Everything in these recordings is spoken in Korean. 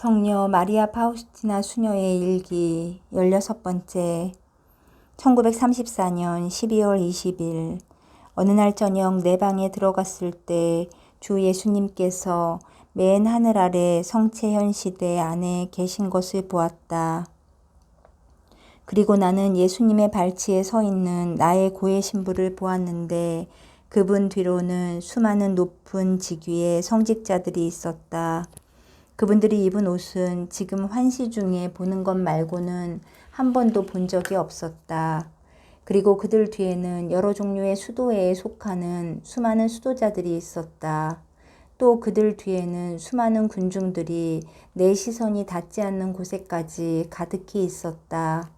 성녀 마리아 파우스티나 수녀의 일기 16번째 1934년 12월 20일 어느 날 저녁 내 방에 들어갔을 때 주 예수님께서 맨 하늘 아래 성채현 시대 안에 계신 것을 보았다. 그리고 나는 예수님의 발치에 서 있는 나의 고해 신부를 보았는데 그분 뒤로는 수많은 높은 직위의 성직자들이 있었다. 그분들이 입은 옷은 지금 환시 중에 보는 것 말고는 한 번도 본 적이 없었다. 그리고 그들 뒤에는 여러 종류의 수도회에 속하는 수많은 수도자들이 있었다. 또 그들 뒤에는 수많은 군중들이 내 시선이 닿지 않는 곳에까지 가득히 있었다.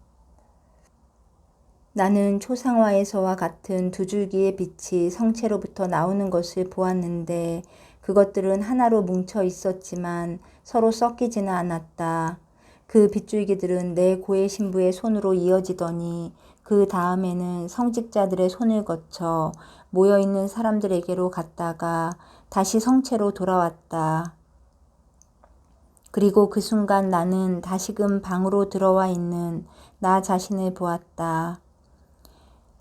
나는 초상화에서와 같은 두 줄기의 빛이 성체로부터 나오는 것을 보았는데 그것들은 하나로 뭉쳐 있었지만 서로 섞이지는 않았다. 그 빗줄기들은 내 고해 신부의 손으로 이어지더니 그 다음에는 성직자들의 손을 거쳐 모여 있는 사람들에게로 갔다가 다시 성체로 돌아왔다. 그리고 그 순간 나는 다시금 방으로 들어와 있는 나 자신을 보았다.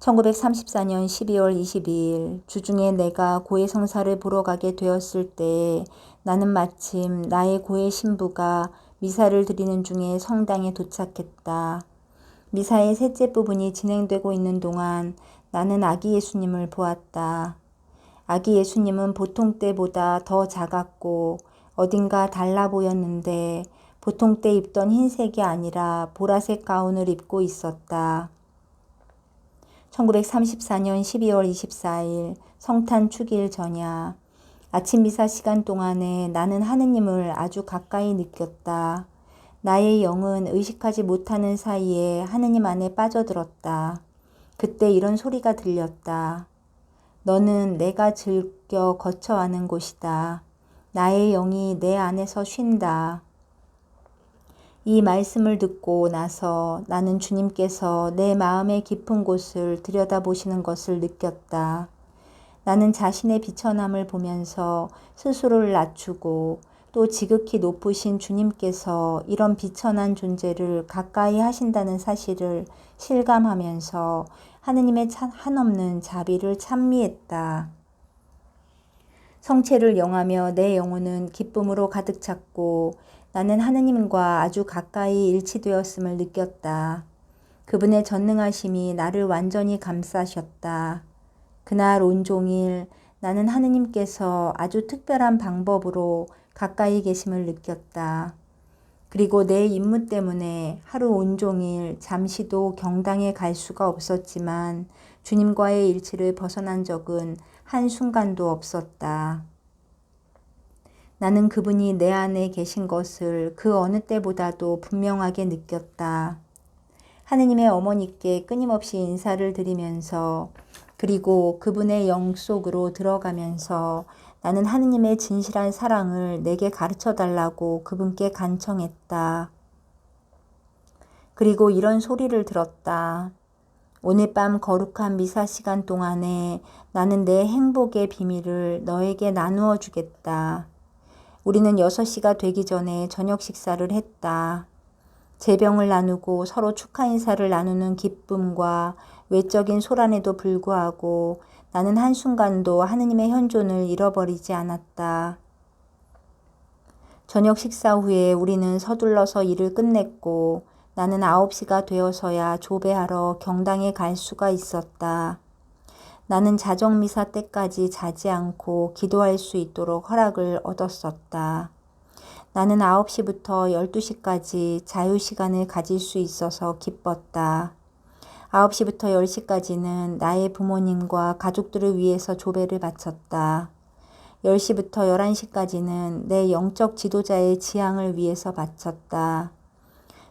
1934년 12월 22일 주중에 내가 고해 성사를 보러 가게 되었을 때 나는 마침 나의 고해 신부가 미사를 드리는 중에 성당에 도착했다. 미사의 셋째 부분이 진행되고 있는 동안 나는 아기 예수님을 보았다. 아기 예수님은 보통 때보다 더 작았고 어딘가 달라 보였는데 보통 때 입던 흰색이 아니라 보라색 가운을 입고 있었다. 1934년 12월 24일 성탄 축일 전야 아침 미사 시간 동안에 나는 하느님을 아주 가까이 느꼈다. 나의 영은 의식하지 못하는 사이에 하느님 안에 빠져들었다. 그때 이런 소리가 들렸다. 너는 내가 즐겨 거쳐가는 곳이다. 나의 영이 내 안에서 쉰다. 이 말씀을 듣고 나서 나는 주님께서 내 마음의 깊은 곳을 들여다보시는 것을 느꼈다. 나는 자신의 비천함을 보면서 스스로를 낮추고 또 지극히 높으신 주님께서 이런 비천한 존재를 가까이 하신다는 사실을 실감하면서 하느님의 한없는 자비를 찬미했다. 성체를 영하며 내 영혼은 기쁨으로 가득 찼고 나는 하느님과 아주 가까이 일치되었음을 느꼈다. 그분의 전능하심이 나를 완전히 감싸셨다. 그날 온종일 나는 하느님께서 아주 특별한 방법으로 가까이 계심을 느꼈다. 그리고 내 임무 때문에 하루 온종일 잠시도 경당에 갈 수가 없었지만 주님과의 일치를 벗어난 적은 한순간도 없었다. 나는 그분이 내 안에 계신 것을 그 어느 때보다도 분명하게 느꼈다. 하느님의 어머니께 끊임없이 인사를 드리면서 그리고 그분의 영 속으로 들어가면서 나는 하느님의 진실한 사랑을 내게 가르쳐 달라고 그분께 간청했다. 그리고 이런 소리를 들었다. 오늘 밤 거룩한 미사 시간 동안에 나는 내 행복의 비밀을 너에게 나누어 주겠다. 우리는 6시가 되기 전에 저녁 식사를 했다. 제병을 나누고 서로 축하 인사를 나누는 기쁨과 외적인 소란에도 불구하고 나는 한순간도 하느님의 현존을 잃어버리지 않았다. 저녁 식사 후에 우리는 서둘러서 일을 끝냈고 나는 9시가 되어서야 조배하러 경당에 갈 수가 있었다. 나는 자정미사 때까지 자지 않고 기도할 수 있도록 허락을 얻었었다. 나는 9시부터 12시까지 자유시간을 가질 수 있어서 기뻤다. 9시부터 10시까지는 나의 부모님과 가족들을 위해서 조배를 바쳤다. 10시부터 11시까지는 내 영적 지도자의 지향을 위해서 바쳤다.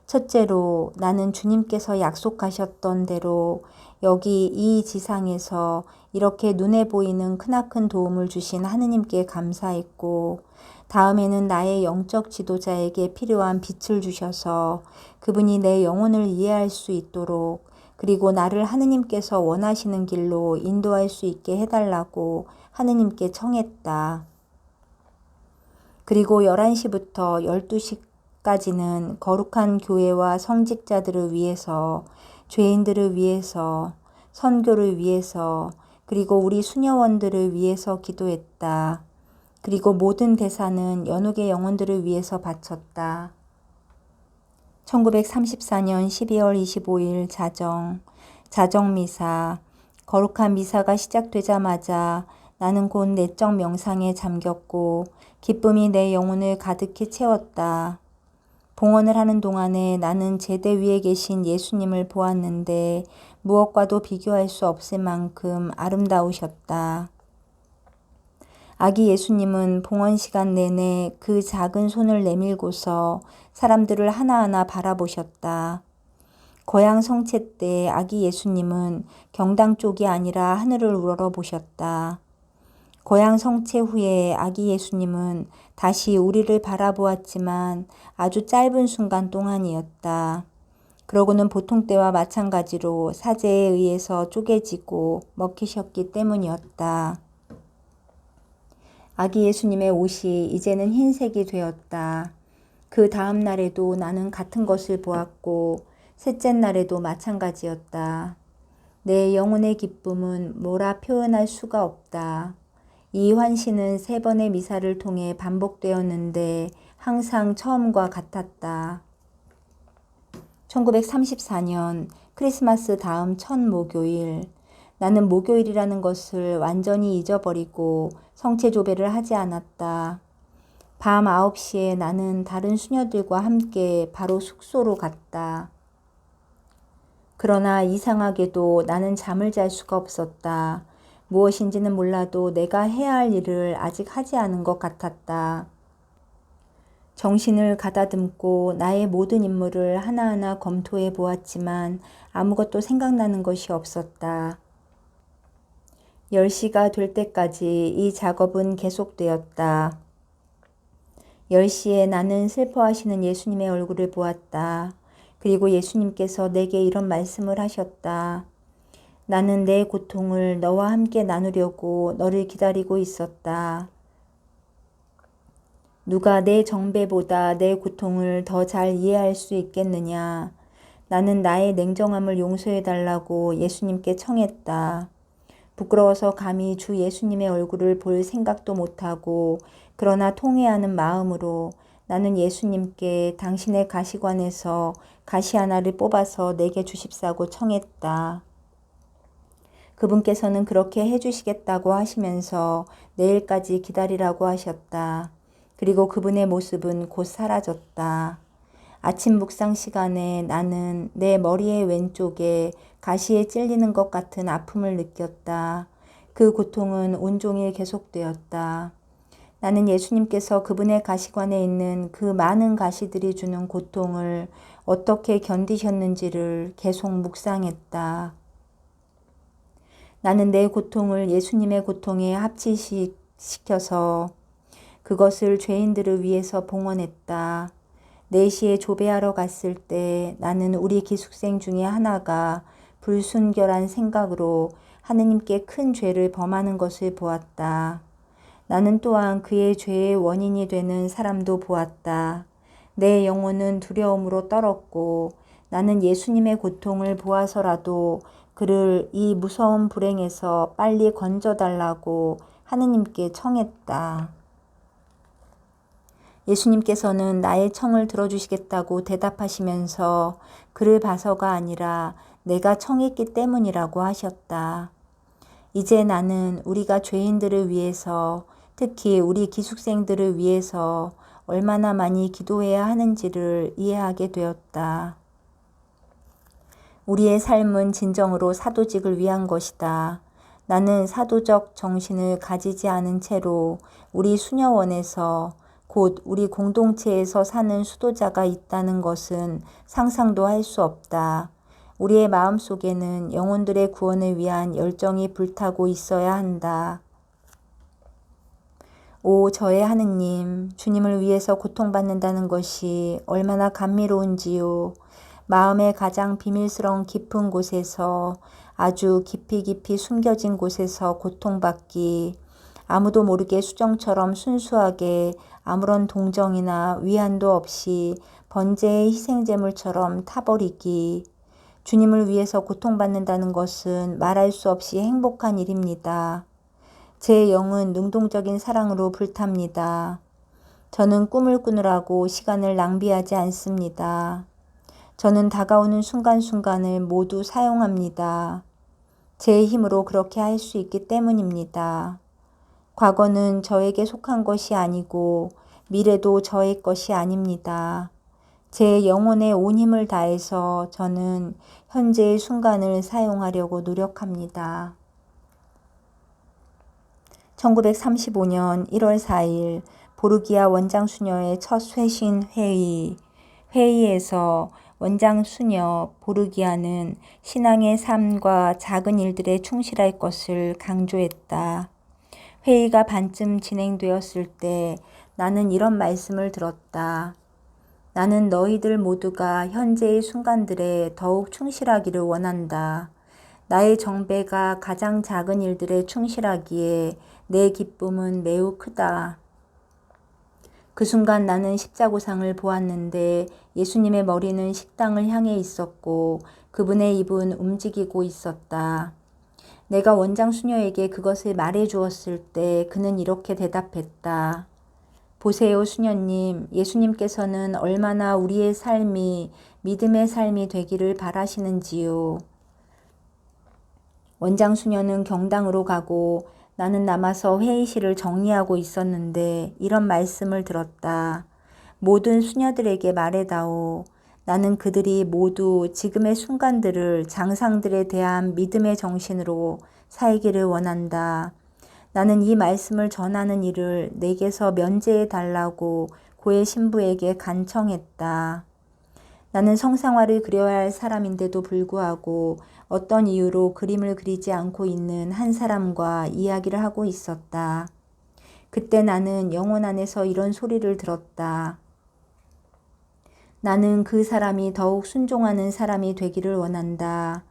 첫째로 나는 주님께서 약속하셨던 대로 여기 이 지상에서 이렇게 눈에 보이는 크나큰 도움을 주신 하느님께 감사했고 다음에는 나의 영적 지도자에게 필요한 빛을 주셔서 그분이 내 영혼을 이해할 수 있도록 그리고 나를 하느님께서 원하시는 길로 인도할 수 있게 해달라고 하느님께 청했다. 그리고 11시부터 10까지는 거룩한 교회와 성직자들을 위해서, 죄인들을 위해서, 선교를 위해서, 그리고 우리 수녀원들을 위해서 기도했다. 그리고 모든 대사는 연옥의 영혼들을 위해서 바쳤다. 1934년 12월 25일 자정, 자정미사, 거룩한 미사가 시작되자마자 나는 곧 내적 명상에 잠겼고 기쁨이 내 영혼을 가득히 채웠다. 봉헌을 하는 동안에 나는 제대 위에 계신 예수님을 보았는데 무엇과도 비교할 수 없을 만큼 아름다우셨다. 아기 예수님은 봉헌 시간 내내 그 작은 손을 내밀고서 사람들을 하나하나 바라보셨다. 고향 성체 때 아기 예수님은 경당 쪽이 아니라 하늘을 우러러 보셨다. 고향 성체 후에 아기 예수님은 다시 우리를 바라보았지만 아주 짧은 순간 동안이었다. 그러고는 보통 때와 마찬가지로 사제에 의해서 쪼개지고 먹히셨기 때문이었다. 아기 예수님의 옷이 이제는 흰색이 되었다. 그 다음 날에도 나는 같은 것을 보았고 셋째 날에도 마찬가지였다. 내 영혼의 기쁨은 뭐라 표현할 수가 없다. 이 환시는 세 번의 미사를 통해 반복되었는데 항상 처음과 같았다. 1934년 크리스마스 다음 첫 목요일 나는 목요일이라는 것을 완전히 잊어버리고 성체 조배를 하지 않았다. 밤 9시에 나는 다른 수녀들과 함께 바로 숙소로 갔다. 그러나 이상하게도 나는 잠을 잘 수가 없었다. 무엇인지는 몰라도 내가 해야 할 일을 아직 하지 않은 것 같았다. 정신을 가다듬고 나의 모든 인물을 하나하나 검토해 보았지만 아무것도 생각나는 것이 없었다. 10시가 될 때까지 이 작업은 계속되었다. 10시에 나는 슬퍼하시는 예수님의 얼굴을 보았다. 그리고 예수님께서 내게 이런 말씀을 하셨다. 나는 내 고통을 너와 함께 나누려고 너를 기다리고 있었다. 누가 내 정배보다 내 고통을 더 잘 이해할 수 있겠느냐. 나는 나의 냉정함을 용서해 달라고 예수님께 청했다. 부끄러워서 감히 주 예수님의 얼굴을 볼 생각도 못하고 그러나 통회하는 마음으로 나는 예수님께 당신의 가시관에서 가시 하나를 뽑아서 내게 주십사고 청했다. 그분께서는 그렇게 해주시겠다고 하시면서 내일까지 기다리라고 하셨다. 그리고 그분의 모습은 곧 사라졌다. 아침 묵상 시간에 나는 내 머리의 왼쪽에 가시에 찔리는 것 같은 아픔을 느꼈다. 그 고통은 온종일 계속되었다. 나는 예수님께서 그분의 가시관에 있는 그 많은 가시들이 주는 고통을 어떻게 견디셨는지를 계속 묵상했다. 나는 내 고통을 예수님의 고통에 합치시켜서 그것을 죄인들을 위해서 봉헌했다. 4시에 조배하러 갔을 때 나는 우리 기숙생 중에 하나가 불순결한 생각으로 하느님께 큰 죄를 범하는 것을 보았다. 나는 또한 그의 죄의 원인이 되는 사람도 보았다. 내 영혼은 두려움으로 떨었고 나는 예수님의 고통을 보아서라도 그를 이 무서운 불행에서 빨리 건져달라고 하느님께 청했다. 예수님께서는 나의 청을 들어주시겠다고 대답하시면서 그를 봐서가 아니라 내가 청했기 때문이라고 하셨다. 이제 나는 우리가 죄인들을 위해서 특히 우리 기숙생들을 위해서 얼마나 많이 기도해야 하는지를 이해하게 되었다. 우리의 삶은 진정으로 사도직을 위한 것이다. 나는 사도적 정신을 가지지 않은 채로 우리 수녀원에서 곧 우리 공동체에서 사는 수도자가 있다는 것은 상상도 할 수 없다. 우리의 마음 속에는 영혼들의 구원을 위한 열정이 불타고 있어야 한다. 오, 저의 하느님, 주님을 위해서 고통받는다는 것이 얼마나 감미로운지요. 마음의 가장 비밀스러운 깊은 곳에서 아주 깊이 깊이 숨겨진 곳에서 고통받기, 아무도 모르게 수정처럼 순수하게 아무런 동정이나 위안도 없이 번제의 희생제물처럼 타버리기. 주님을 위해서 고통받는다는 것은 말할 수 없이 행복한 일입니다. 제 영은 능동적인 사랑으로 불탑니다. 저는 꿈을 꾸느라고 시간을 낭비하지 않습니다. 저는 다가오는 순간순간을 모두 사용합니다. 제 힘으로 그렇게 할 수 있기 때문입니다. 과거는 저에게 속한 것이 아니고 미래도 저의 것이 아닙니다. 제 영혼의 온 힘을 다해서 저는 현재의 순간을 사용하려고 노력합니다. 1935년 1월 4일 보르기아 원장 수녀의 첫 쇄신 회의. 회의에서 원장 수녀 보르기아는 신앙의 삶과 작은 일들에 충실할 것을 강조했다. 회의가 반쯤 진행되었을 때 나는 이런 말씀을 들었다. 나는 너희들 모두가 현재의 순간들에 더욱 충실하기를 원한다. 나의 정배가 가장 작은 일들에 충실하기에 내 기쁨은 매우 크다. 그 순간 나는 십자고상을 보았는데 예수님의 머리는 식당을 향해 있었고 그분의 입은 움직이고 있었다. 내가 원장 수녀에게 그것을 말해 주었을 때 그는 이렇게 대답했다. 보세요, 수녀님. 예수님께서는 얼마나 우리의 삶이 믿음의 삶이 되기를 바라시는지요. 원장 수녀는 경당으로 가고 나는 남아서 회의실을 정리하고 있었는데 이런 말씀을 들었다. 모든 수녀들에게 말해다오. 나는 그들이 모두 지금의 순간들을 장상들에 대한 믿음의 정신으로 살기를 원한다. 나는 이 말씀을 전하는 일을 내게서 면제해 달라고 고의 신부에게 간청했다. 나는 성상화를 그려야 할 사람인데도 불구하고 어떤 이유로 그림을 그리지 않고 있는 한 사람과 이야기를 하고 있었다. 그때 나는 영혼 안에서 이런 소리를 들었다. 나는 그 사람이 더욱 순종하는 사람이 되기를 원한다.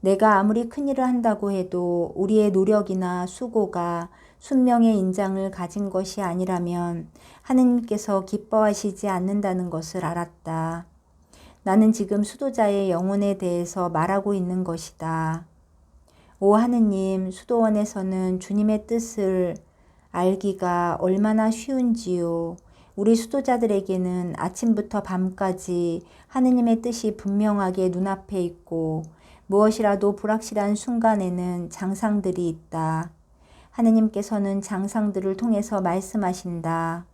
내가 아무리 큰일을 한다고 해도 우리의 노력이나 수고가 순명의 인장을 가진 것이 아니라면 하느님께서 기뻐하시지 않는다는 것을 알았다. 나는 지금 수도자의 영혼에 대해서 말하고 있는 것이다. 오 하느님, 수도원에서는 주님의 뜻을 알기가 얼마나 쉬운지요. 우리 수도자들에게는 아침부터 밤까지 하느님의 뜻이 분명하게 눈앞에 있고 무엇이라도 불확실한 순간에는 장상들이 있다. 하느님께서는 장상들을 통해서 말씀하신다.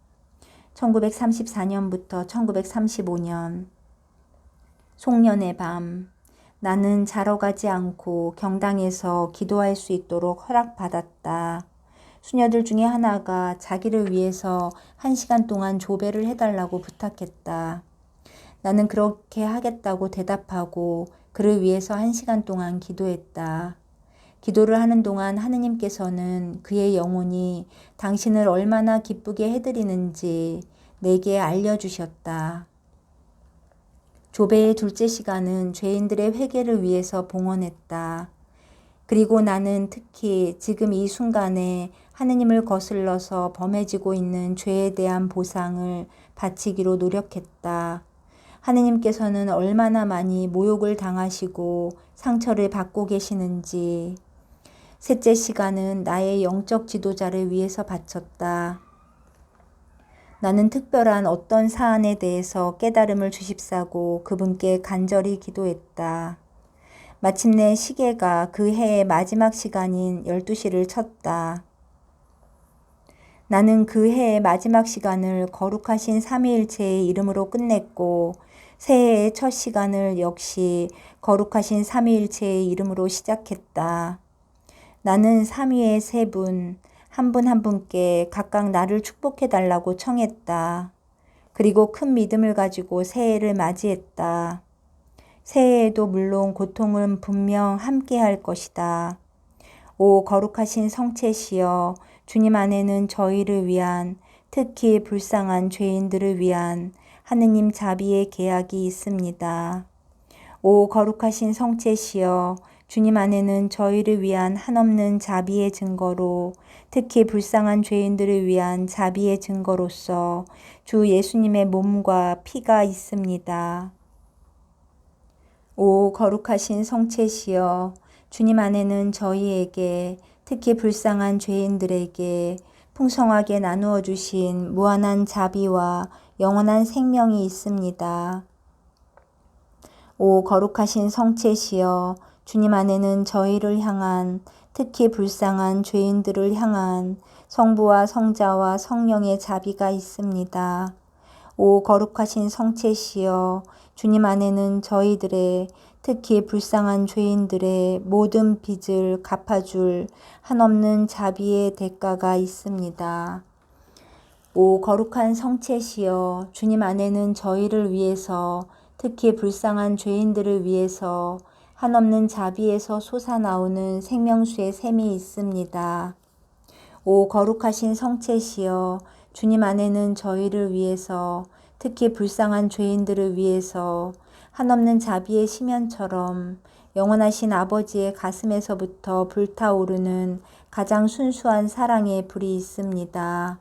1934년부터 1935년 송년의 밤 나는 자러 가지 않고 경당에서 기도할 수 있도록 허락받았다. 수녀들 중에 하나가 자기를 위해서 한 시간 동안 조배를 해달라고 부탁했다. 나는 그렇게 하겠다고 대답하고 그를 위해서 한 시간 동안 기도했다. 기도를 하는 동안 하느님께서는 그의 영혼이 당신을 얼마나 기쁘게 해드리는지 내게 알려주셨다. 조배의 둘째 시간은 죄인들의 회개를 위해서 봉헌했다. 그리고 나는 특히 지금 이 순간에 하느님을 거슬러서 범해지고 있는 죄에 대한 보상을 바치기로 노력했다. 하느님께서는 얼마나 많이 모욕을 당하시고 상처를 받고 계시는지. 셋째 시간은 나의 영적 지도자를 위해서 바쳤다. 나는 특별한 어떤 사안에 대해서 깨달음을 주십사고 그분께 간절히 기도했다. 마침내 시계가 그 해의 마지막 시간인 12시를 쳤다. 나는 그 해의 마지막 시간을 거룩하신 삼위일체의 이름으로 끝냈고 새해의 첫 시간을 역시 거룩하신 삼위일체의 이름으로 시작했다. 나는 삼위의 세 분, 한분한 분께 각각 나를 축복해 달라고 청했다. 그리고 큰 믿음을 가지고 새해를 맞이했다. 새해에도 물론 고통은 분명 함께 할 것이다. 오 거룩하신 성체시여 주님 안에는 저희를 위한 특히 불쌍한 죄인들을 위한 하느님 자비의 계약이 있습니다. 오 거룩하신 성체시여 주님 안에는 저희를 위한 한없는 자비의 증거로 특히 불쌍한 죄인들을 위한 자비의 증거로서 주 예수님의 몸과 피가 있습니다. 오 거룩하신 성체시여 주님 안에는 저희에게 특히 불쌍한 죄인들에게 풍성하게 나누어 주신 무한한 자비와 영원한 생명이 있습니다. 오 거룩하신 성체시여 주님 안에는 저희를 향한 특히 불쌍한 죄인들을 향한 성부와 성자와 성령의 자비가 있습니다. 오 거룩하신 성체시여 주님 안에는 저희들의 특히 불쌍한 죄인들의 모든 빚을 갚아줄 한없는 자비의 대가가 있습니다. 오 거룩한 성체시여 주님 안에는 저희를 위해서 특히 불쌍한 죄인들을 위해서 한없는 자비에서 솟아나오는 생명수의 샘이 있습니다. 오 거룩하신 성체시여 주님 안에는 저희를 위해서 특히 불쌍한 죄인들을 위해서 한없는 자비의 시면처럼 영원하신 아버지의 가슴에서부터 불타오르는 가장 순수한 사랑의 불이 있습니다.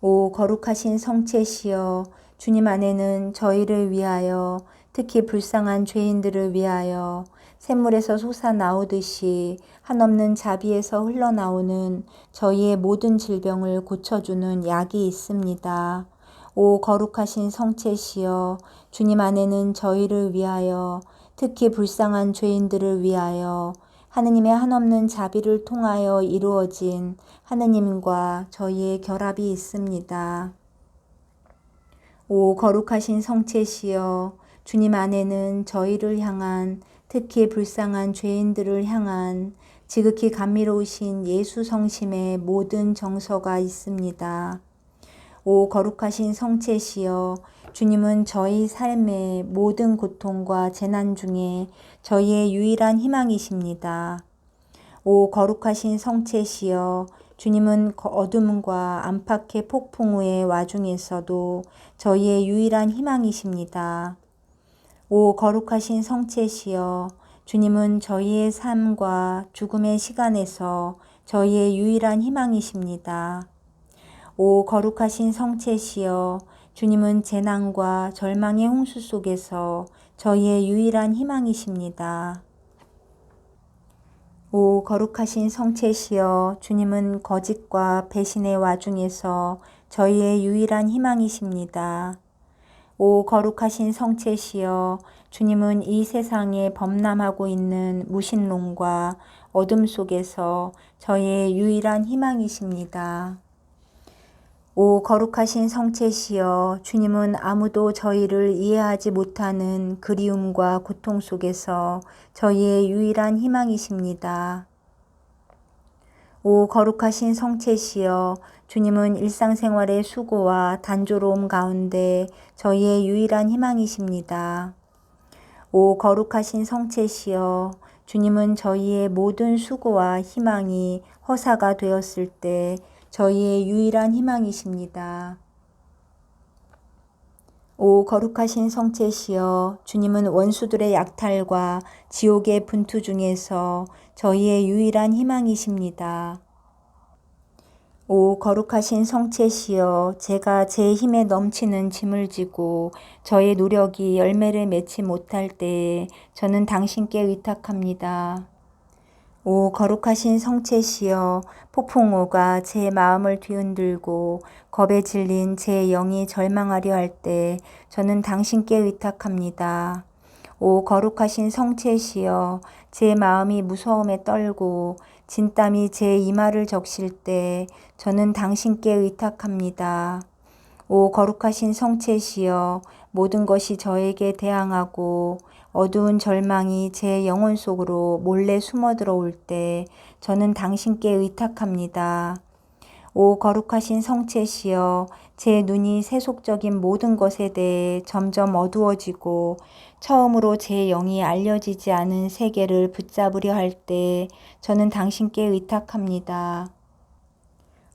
오 거룩하신 성체시여 주님 안에는 저희를 위하여 특히 불쌍한 죄인들을 위하여 샘물에서 솟아 나오듯이 한없는 자비에서 흘러나오는 저희의 모든 질병을 고쳐주는 약이 있습니다. 오 거룩하신 성체시여 주님 안에는 저희를 위하여 특히 불쌍한 죄인들을 위하여 하느님의 한없는 자비를 통하여 이루어진 하느님과 저희의 결합이 있습니다. 오 거룩하신 성체시여 주님 안에는 저희를 향한 특히 불쌍한 죄인들을 향한 지극히 감미로우신 예수 성심의 모든 정서가 있습니다. 오 거룩하신 성체시여 주님은 저희 삶의 모든 고통과 재난 중에 저희의 유일한 희망이십니다. 오 거룩하신 성체시여 주님은 어둠과 안팎의 폭풍 우의 와중에서도 저희의 유일한 희망이십니다. 오 거룩하신 성체시여 주님은 저희의 삶과 죽음의 시간에서 저희의 유일한 희망이십니다. 오 거룩하신 성체시여 주님은 재난과 절망의 홍수 속에서 저희의 유일한 희망이십니다. 오 거룩하신 성체시여 주님은 거짓과 배신의 와중에서 저희의 유일한 희망이십니다. 오 거룩하신 성체시여 주님은 이 세상에 범람하고 있는 무신론과 어둠 속에서 저희의 유일한 희망이십니다. 오 거룩하신 성체시여 주님은 아무도 저희를 이해하지 못하는 그리움과 고통 속에서 저희의 유일한 희망이십니다. 오 거룩하신 성체시여 주님은 일상생활의 수고와 단조로움 가운데 저희의 유일한 희망이십니다. 오 거룩하신 성체시여 주님은 저희의 모든 수고와 희망이 허사가 되었을 때 저희의 유일한 희망이십니다. 오 거룩하신 성체시여 주님은 원수들의 약탈과 지옥의 분투 중에서 저희의 유일한 희망이십니다. 오 거룩하신 성체시여 제가 제 힘에 넘치는 짐을 지고 저의 노력이 열매를 맺지 못할 때에 저는 당신께 의탁합니다. 오 거룩하신 성체시여 폭풍우가 제 마음을 뒤흔들고 겁에 질린 제 영이 절망하려 할 때 저는 당신께 의탁합니다. 오 거룩하신 성체시여 제 마음이 무서움에 떨고 진땀이 제 이마를 적실 때 저는 당신께 의탁합니다. 오 거룩하신 성체시여 모든 것이 저에게 대항하고 어두운 절망이 제 영혼 속으로 몰래 숨어 들어올 때 저는 당신께 의탁합니다. 오 거룩하신 성체시여 제 눈이 세속적인 모든 것에 대해 점점 어두워지고 처음으로 제 영이 알려지지 않은 세계를 붙잡으려 할 때 저는 당신께 의탁합니다.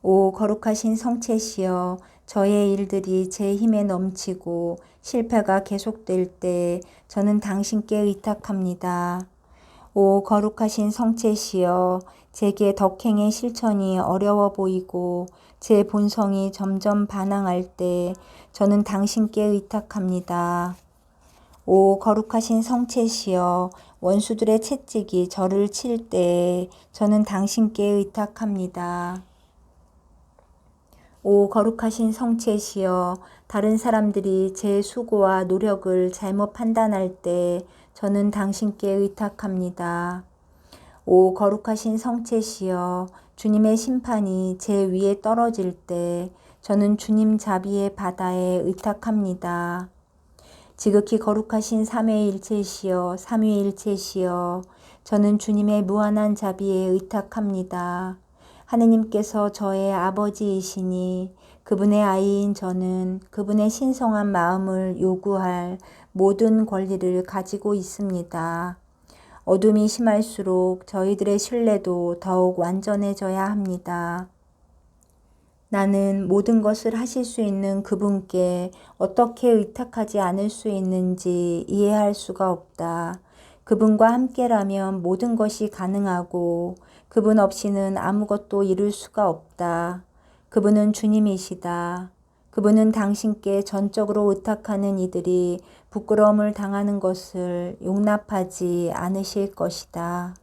오 거룩하신 성체시여 저의 일들이 제 힘에 넘치고 실패가 계속될 때 저는 당신께 의탁합니다. 오 거룩하신 성체시여 제게 덕행의 실천이 어려워 보이고 제 본성이 점점 반항할 때 저는 당신께 의탁합니다. 오 거룩하신 성체시여 원수들의 채찍이 저를 칠 때 저는 당신께 의탁합니다. 오 거룩하신 성체시여 다른 사람들이 제 수고와 노력을 잘못 판단할 때 저는 당신께 의탁합니다. 오 거룩하신 성체시여 주님의 심판이 제 위에 떨어질 때 저는 주님 자비의 바다에 의탁합니다. 지극히 거룩하신 삼위일체시여 삼위일체시여 저는 주님의 무한한 자비에 의탁합니다. 하느님께서 저의 아버지이시니 그분의 아이인 저는 그분의 신성한 마음을 요구할 모든 권리를 가지고 있습니다. 어둠이 심할수록 저희들의 신뢰도 더욱 완전해져야 합니다. 나는 모든 것을 하실 수 있는 그분께 어떻게 의탁하지 않을 수 있는지 이해할 수가 없다. 그분과 함께라면 모든 것이 가능하고 그분 없이는 아무것도 이룰 수가 없다. 그분은 주님이시다. 그분은 당신께 전적으로 의탁하는 이들이 부끄러움을 당하는 것을 용납하지 않으실 것이다.